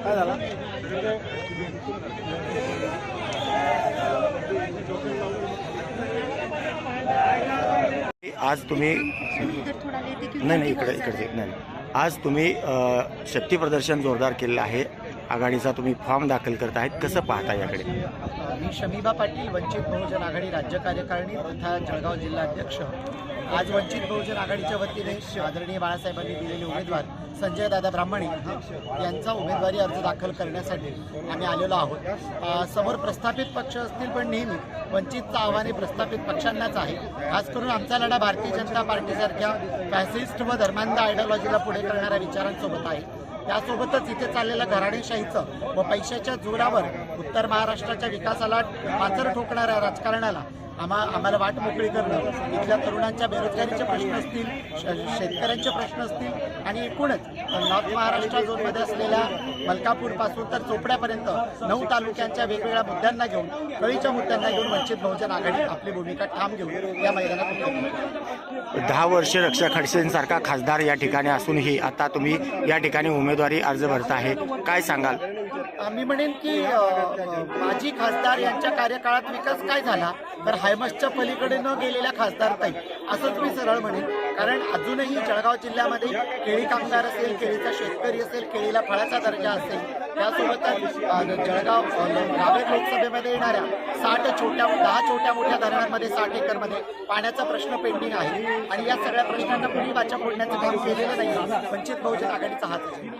काय झाला आज तुम्ही नाही नाही इकडे इकडचे नाही. आज तुम्ही शक्ती प्रदर्शन जोरदार केलेलं आहे आघाडीचा तुम्ही फॉर्म दाखल करत आहेत. कसं पाहता याकडे? मी शमीबा पाटील वंचित बहुजन आघाडी राज्य कार्यकारिणी तथा जळगाव जिल्हा अध्यक्ष. आज वंचित बहुजन आघाडीच्या वतीने आदरणीय बाळासाहेबांनी दिलेले उमेदवार संजय दादा ब्राह्मणे यांचा उमेदवारी अर्ज दाखल करण्यासाठी आम्ही आलेलो आहोत. समोर प्रस्थापित पक्ष असतील पण नेहमी वंचितचं आव्हान हे प्रस्थापित पक्षांनाच आहे. खास करून आमचा लढा भारतीय जनता पार्टीसारख्या फॅसिस्ट व धर्मांध आयडिओलॉजीला पुढे करणाऱ्या विचारांसोबत आहे. त्यासोबतच इथे चाललेल्या घराणेशाहीचं व पैशाच्या जोरावर उत्तर महाराष्ट्राच्या विकासाला पाचर ठोकणाऱ्या राजकारणाला आम्हा आम्हाला वाट मोकळी करणं. इथल्या तरुणांच्या बेरोजगारीचे प्रश्न असतील श- शेतकऱ्यांचे प्रश्न असतील आणि एकूणच नॉर्थ महाराष्ट्र झोनमध्ये असलेल्या मलकापूरपासून तर चोपड्यापर्यंत नऊ तालुक्यांच्या वेगवेगळ्या मुद्द्यांना घेऊन कळीच्या मुद्द्यांना घेऊन वंचित बहुजन आघाडी आपली भूमिका ठाम घेऊन या मैदानात उतरली. दहा वर्ष रक्षा खडसेंसारखा खासदार या ठिकाणी असूनही आता तुम्ही या ठिकाणी उमेदवारी अर्ज भरता आहे. काय सांगाल? मी म्हणेन की माजी खासदार यांच्या कार्यकाळात विकास काय झाला? तर हायमसच्या पलीकडे न गेलेल्या खासदार ताई असंच मी सरळ म्हणेन. कारण अजूनही जळगाव जिल्ह्यामध्ये केळी कामगार असेल केळीचा शेतकरी असेल केळीला फळाचा दर्जा असेल त्यासोबतच जळगाव अ, रावेर लोकसभेमध्ये येणाऱ्या साठ छोट्या दहा छोट्या मोठ्या धरणांमध्ये साठ एकरमध्ये पाण्याचा प्रश्न पेंडिंग आहे. आणि या सगळ्या प्रश्नांना कुणी वाचा फोडण्याचं काम केलेलं नाही वंचित बहुजन आघाडीचा हात आहे.